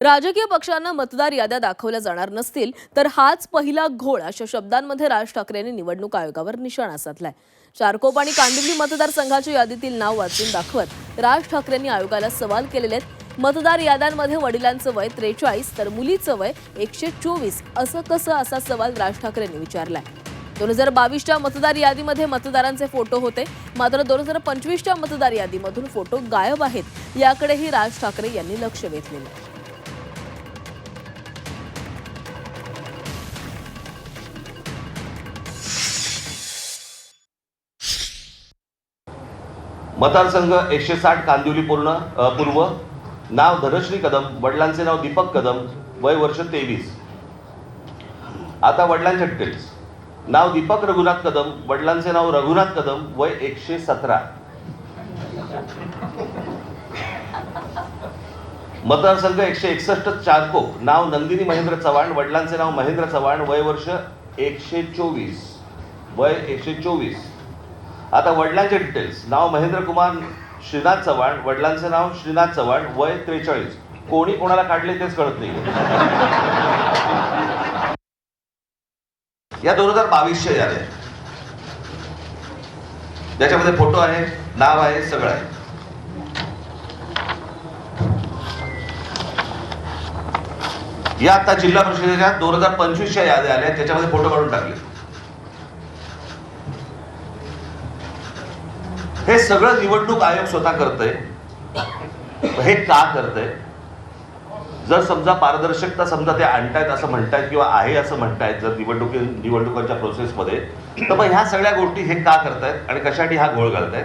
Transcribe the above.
राजकीय पक्षांना मतदार याद्या दाखवल्या जाणार नसतील तर हाच पहिला घोळ अशा शब्दांमध्ये राज ठाकरेंनी निवडणूक आयोगावर निशाणा साधलाय. चारकोप आणि कांदिवली मतदारसंघाच्या यादीतील नाव वाचून दाखवत राज ठाकरेंनी आयोगाला सवाल केलेले आहेत. मतदार याद्यांमध्ये वडिलांचं वय त्रेचाळीस तर मुलीचं वय एकशे चोवीस असं कसं असा सवाल राज ठाकरेंनी विचारलाय. दोन हजार बावीसच्या मतदार यादीमध्ये मतदारांचे फोटो होते. मात्र दोन हजार पंचवीसच्या मतदार यादीमधून फोटो गायब आहेत याकडेही राज ठाकरे यांनी लक्ष वेधलेलं मतदारसंघ एकशे साठ कांदिवली पूर्ण पूर्व. नाव धनश्री कदम वडिलांचे नाव दीपक कदम वय वर्ष तेवीस. आता वडिलांच्या डिटेल्स नाव दीपक रघुनाथ कदम वडिलांचे नाव रघुनाथ कदम वय एकशे सतरा. मतदारसंघ एकशे एकसष्ट चारकोप. नाव नंदिनी महेंद्र चव्हाण वडिलांचे नाव महेंद्र चव्हाण वय वर्ष एकशे चोवीस. वय एकशे चोवीस. आता वडिलांचे डिटेल्स नाव महेंद्र कुमार श्रीनाथ चव्हाण. वडिलांचे नाव श्रीनाथ चव्हाण. वय त्रेचाळीस. कोणी कोणाला काढले तेच कळत नाही. या दोन हजार बावीसच्या याद्या ज्याच्यामध्ये फोटो आहे नाव आहे सगळं आहे. या आता जिल्हा परिषदेच्या दोन हजार पंचवीसच्या याद्या आल्या त्याच्यामध्ये फोटो काढून टाकले. हे सगळं निवडणूक आयोग स्वतः करतंय. हे का करतंय? जर समजा पारदर्शकता समजा ते आणतायत असं म्हणतायत किंवा आहे असं म्हणतायत जर निवडणुकी निवडणुकांच्या प्रोसेसमध्ये तर मग ह्या सगळ्या गोष्टी हे का करतायत आणि कशासाठी हा घोळ घालतायत?